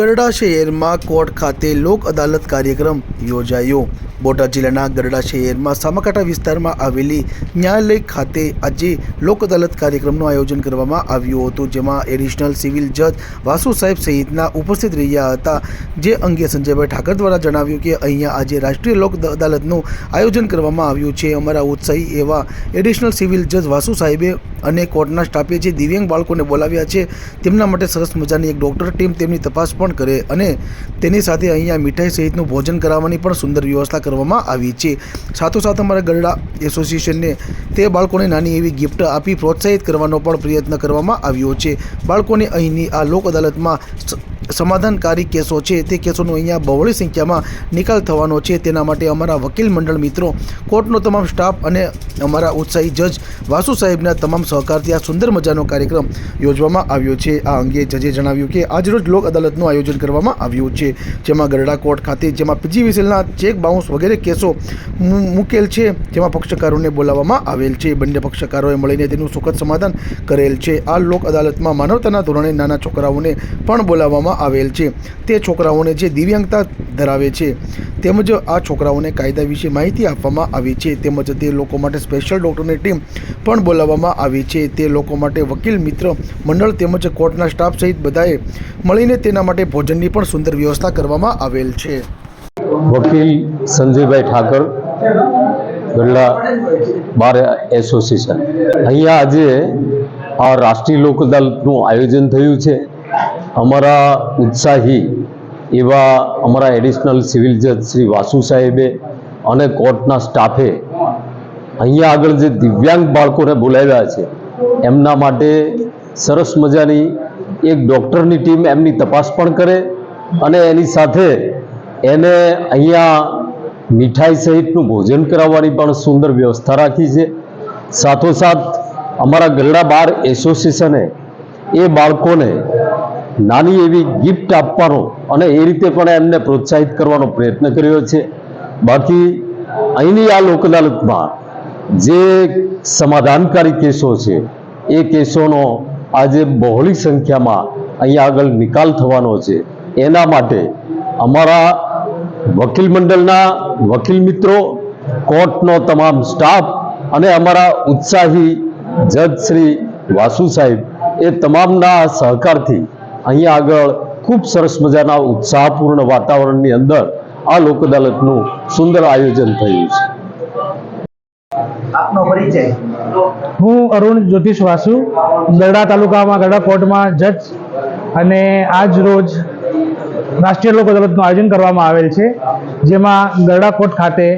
ગરડા શહેરમાં કોર્ટ ખાતે લોક અદાલત કાર્યક્રમ યોજાયો. બોટાદ જિલ્લાના ગરડા શહેરમાં સામાકાંઠા વિસ્તારમાં આવેલી ન્યાયાલય ખાતે આજે લોક અદાલત કાર્યક્રમનું આયોજન કરવામાં આવ્યું હતું, જેમાં એડિશનલ સિવિલ જજ વાસુ સાહેબ સહિતના ઉપસ્થિત રહ્યા હતા. જે અંગે સંજયભાઈ ઠાકર દ્વારા જણાવ્યું કે અહીંયા આજે રાષ્ટ્રીય લોક અદાલતનું આયોજન કરવામાં આવ્યું છે. અમારા ઉત્સાહી એવા એડિશનલ સિવિલ જજ વાસુ સાહેબે અને કોર્ટના સ્ટાફે જે દિવ્યાંગ બાળકોને બોલાવ્યા છે, તેમના માટે સરસ મજાની એક ડૉક્ટર ટીમ તેમની તપાસ પણ કરે અને તેની સાથે અહીંયા મીઠાઈ સહિતનું ભોજન કરાવવાની પણ સુંદર વ્યવસ્થા કરવામાં આવી છે. સાથોસાથ અમારા ગરડા એસોસિએશનને તે બાળકોને નાની એવી ગિફ્ટ આપી પ્રોત્સાહિત કરવાનો પણ પ્રયત્ન કરવામાં આવ્યો છે. બાળકોને અહીંની આ લોક અદાલતમાં સમાધાનકારી કેસો છે તે કેસોનો અહીંયા બહોળી સંખ્યામાં નિકાલ થવાનો છે. તેના માટે અમારા વકીલ મંડળ મિત્રો, કોર્ટનો તમામ સ્ટાફ અને અમારા ઉત્સાહી જજ વાસુ સાહેબના તમામ સહકારથી આ સુંદર મજાનો કાર્યક્રમ યોજવામાં આવ્યો છે. આ અંગે જજે જણાવ્યું કે આજરોજ લોક અદાલતનું આયોજન કરવામાં આવ્યું છે, જેમાં ગરડા કોર્ટ ખાતે, જેમાં પીજીવીસીએલના ચેક બાઉન્સ વગેરે કેસો મૂકેલ છે, જેમાં પક્ષકારોને બોલાવવામાં આવેલ છે. બંને પક્ષકારોએ મળીને તેનું સુખદ સમાધાન કરેલ છે. આ લોક અદાલતમાં માનવતાના ધોરણે નાના છોકરાઓને પણ બોલાવવામાં આવેલ છે. તે છોકરાઓને જે દિવ્યાંગતા ધરાવે છે, તેમજ આ છોકરાઓને કાયદા વિશે માહિતી આપવામાં આવી છે. તેમજ તે લોકો માટે સ્પેશિયલ ડૉક્ટરની ટીમ પણ બોલાવવામાં આવી છે. તે લોકો માટે વકીલ, મિત્ર, મંડળ તેમજ કોર્ટના સ્ટાફ સહિત બધાએ મળીને તેના માટે ભોજનની પણ સુંદર વ્યવસ્થા કરવામાં આવેલ છે. વકીલ સંજયભાઈ ઠાકર, ગઢડા બાર એસોસિએશન અહીંયા આજે આ રાષ્ટ્રીય લોકદાલનું આયોજન થયું છે. અમારા ઉત્સાહી એવા અમારા એડિશનલ સિવિલ જજ શ્રી વાસુ સાહેબે અને કોર્ટના સ્ટાફે અહીંયા આગળ જે દિવ્યાંગ બાળકોને બોલાવ્યા છે, એમના માટે સરસ મજાની એક ડૉક્ટરની ટીમ એમની તપાસ પણ કરે અને એની સાથે એને અહીંયા મીઠાઈ સહિતનું ભોજન કરાવવાની પણ સુંદર વ્યવસ્થા રાખી છે. સાથોસાથ અમારા ગરડા બાર એસોસિએશને એ બાળકોને નાની એવી ગિફ્ટ આપવાનો અને એ રીતે પણ એમને પ્રોત્સાહિત કરવાનો પ્રયત્ન કર્યો છે. બાકી અહીંની આ લોક અદાલતમાં જે સમાધાનકારી કેસો છે, એ કેસોનો આજે બહોળી સંખ્યામાં અહીંયા આગળ નિકાલ થવાનો છે. એના માટે અમારા વકીલ મંડળના વકીલ મિત્રો, કોર્ટનો તમામ સ્ટાફ અને અમારા ઉત્સાહી જજ શ્રી વાસુ સાહેબ એ તમામના સહકારથી અહીંયા આગળ ખૂબ સરસ મજાના ઉત્સાહપૂર્ણ વાતાવરણની અંદર આ લોક અદાલતનું સુંદર આયોજન થયું છે. આપનો પરિચય. હું અરુણ જ્યોતિષ વાસુ ગરડા તાલુકામાં ગરડા કોર્ટમાં જજ અને આજ રોજ રાષ્ટ્રીય લોક અદાલતનું આયોજન કરવામાં આવેલ છે જેમાં ગરડા કોર્ટ ખાતે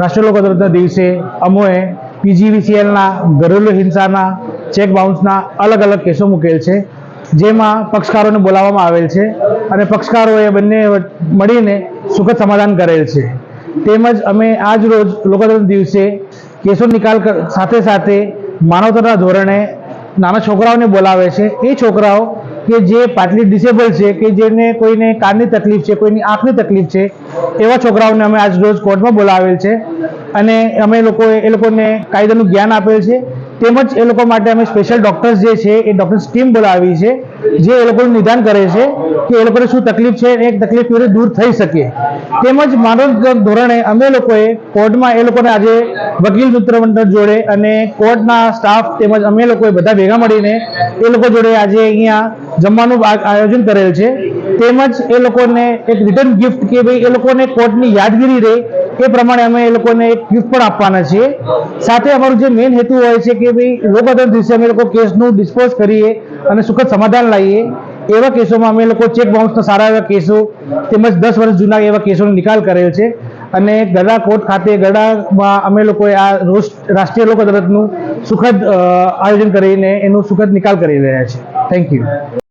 રાષ્ટ્રીય લોક અદાલતના દિવસે અમોએ પીજીવીસીએલના ઘરેલુ હિંસાના ચેક બાઉન્સના અલગ અલગ કેસો મૂકેલ છે. જેમાં પક્ષકારોને બોલાવવામાં આવેલ છે અને પક્ષકારોએ બંને મળીને સુખદ સમાધાન કરેલ છે. તેમજ અમે આજ રોજ લોકતંત્ર દિવસે કેસો નિકાલ સાથે સાથે માનવતાના ધોરણે નાના છોકરાઓને બોલાવે છે. એ છોકરાઓ કે જે પાટલી ડિસેબલ છે, કે જેને કોઈને કાનની તકલીફ છે, કોઈની આંખની તકલીફ છે, એવા છોકરાઓને અમે આજ રોજ કોર્ટમાં બોલાવેલ છે. અને અમે લોકોએ એ લોકોને કાયદાનું જ્ઞાન આપેલ છે. તેમજ એ લોકો માટે અમે સ્પેશિયલ ડૉક્ટર્સ જે છે, એ ડૉક્ટર્સ ટીમ બોલાવી છે, જે એ લોકોનું નિદાન કરે છે કે એ લોકોને શું તકલીફ છે એ તકલીફ કેવી દૂર થઈ શકે. તેમજ માનવ ધોરણે અમે લોકોએ કોર્ટમાં એ લોકોને આજે વકીલ મિત્ર મંડળ જોડે અને કોર્ટના સ્ટાફ તેમજ અમે લોકોએ બધા ભેગા મળીને એ લોકો જોડે આજે અહીંયા જમવાનું આયોજન કરેલ છે. તેમજ એ લોકોને એક રિટર્ન ગિફ્ટ કે ભાઈ એ લોકોને કોર્ટની યાદગીરી રહે એ પ્રમાણે અમે એ લોકોને એક ગિફ્ટ પણ આપવાના છીએ. સાથે અમારું જે મેઇન હેતુ હોય છે કે ભાઈ લોક અદાલત દિવસે અમે લોકો કેસનું ડિસ્પોઝ કરીએ અને સુખદ સમાધાન લાવીએ. એવા કેસોમાં અમે લોકો ચેક બાઉન્સના સારા એવા કેસો તેમજ દસ વર્ષ જૂના એવા કેસોનો નિકાલ કરેલ છે. અને ગરડા કોર્ટ ખાતે, ગરડામાં અમે લોકોએ આ રોજ રાષ્ટ્રીય લોક અદાલતનું સુખદ આયોજન કરીને એનું સુખદ નિકાલ કરી રહ્યા છે થેન્ક યુ